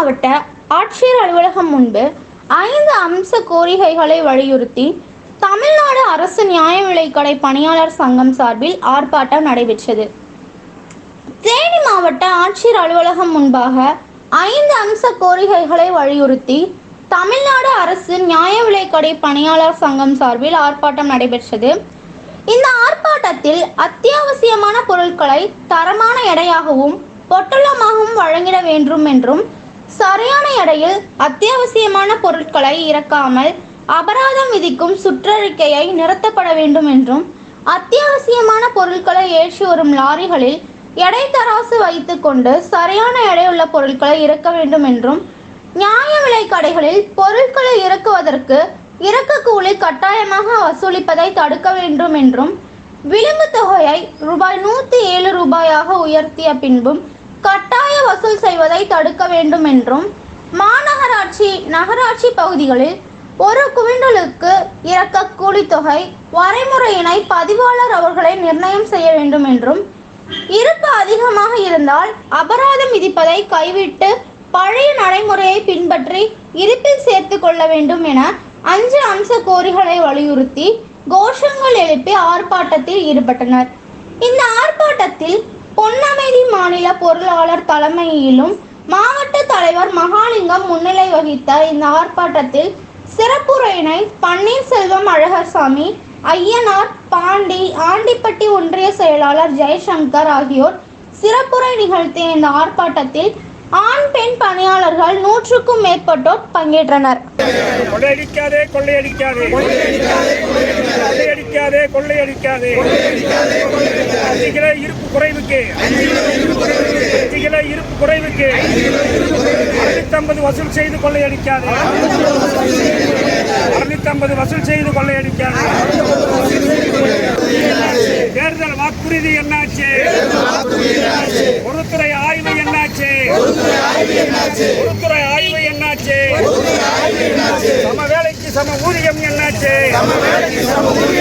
மாவட்ட ஆட்சியர் அலுவலகம் முன்பு ஐந்து அம்ச கோரிக்கைகளை வலியுறுத்தி தமிழ்நாடு அரசு நியாய விலைக்கடை பணியாளர் சங்கம் சார்பில் ஆர்ப்பாட்டம் நடைபெற்றது. தேனி மாவட்ட ஆட்சியர் அலுவலகம் முன்பாக ஐந்து அம்ச கோரிக்கைகளை வலியுறுத்தி தமிழ்நாடு அரசு நியாய விலைக்கடை பணியாளர் சங்கம் சார்பில் ஆர்ப்பாட்டம் நடைபெற்றது. இந்த ஆர்ப்பாட்டத்தில் அத்தியாவசியமான பொருட்களை தரமான எடையாகவும் பொட்டலமாகவும் வழங்கிட வேண்டும் என்றும் சரியான எடையில் அத்தியாவசியமான பொருட்களை இறக்காமல் அபராதம் விதிக்கும் சுற்றறிக்கையை நிறுத்தப்பட வேண்டும் என்றும் அத்தியாவசியமான பொருட்களை ஏற்றி வரும் லாரிகளில் எடை தராசு வைத்துக்கொண்டு சரியான எடையுள்ள பொருட்களை இறக்க வேண்டும் என்றும் நியாய விலை கடைகளில் பொருட்களை இறக்குவதற்கு இறக்க கூலி கட்டாயமாக வசூலிப்பதை தடுக்க வேண்டும் என்றும் விளிம்பு தொகையை ரூபாய் நூற்றி ஏழு ரூபாயாக உயர்த்திய பின்பும் கட்டாய வசூல் செய்வதை தடுக்க வேண்டும் என்றும் மாநகராட்சி நகராட்சி பகுதிகளில் ஒரு குவிண்டலுக்கு இறக்க கூலித்தொகை வரைமுறையினை பதிவாளர் அவர்களை நிர்ணயம் செய்ய வேண்டும் என்றும் இருப்பு அதிகமாக இருந்தால் அபராதம் விதிப்பதை கைவிட்டு பழைய நடைமுறையை பின்பற்றி இருப்பில் சேர்த்து கொள்ள வேண்டும் என அஞ்சு அம்ச கோரிகளை வலியுறுத்தி கோஷங்கள் எழுப்பி ஆர்ப்பாட்டத்தில் ஈடுபட்டனர். இந்த ஆர்ப்பாட்டத்தில் மாநில பொருளாளர் தலைமையிலும் மாவட்ட தலைவர் மகாலிங்கம் முன்னிலை வகித்த இந்த ஆர்ப்பாட்டத்தில் சிறப்புரையினை பன்னீர்செல்வம் அழகர்சாமி ஐயனார் பாண்டி ஆண்டிப்பட்டி ஒன்றிய செயலாளர் ஜெயசங்கர் ஆகியோர் சிறப்புரை நிகழ்த்திய இந்த ஆர்ப்பாட்டத்தில் ஆண் பெண் பணியாளர்கள் நூற்றுக்கும் மேற்பட்டோர் பங்கேற்றனர். கொள்ளையடிக்காதே கொள்ளையடிக்காதே. கொள்ளையடிக்காதே கொள்ளையடிக்காதே. அஞ்சு கிலோ இருப்பு குறைவுக்கு. அஞ்சு கிலோ இருப்பு குறைவுக்கு. அறுநூத்தம்பது வசூல் செய்து கொள்ளையடிக்காதே. அறுநூத்தம்பது வசூல் செய்து கொள்ளையடிக்காதே. தேர்தல் வாக்குறுதி என்னாச்சு? பொதுத்துறை என்னாச்சு என்னாச்சு? உள்துறை ஆய்வு என்னாச்சு? சம வேலைக்கு சம ஊதியம் என்னாச்சு? சம வேலைக்கு சம ஊதியம்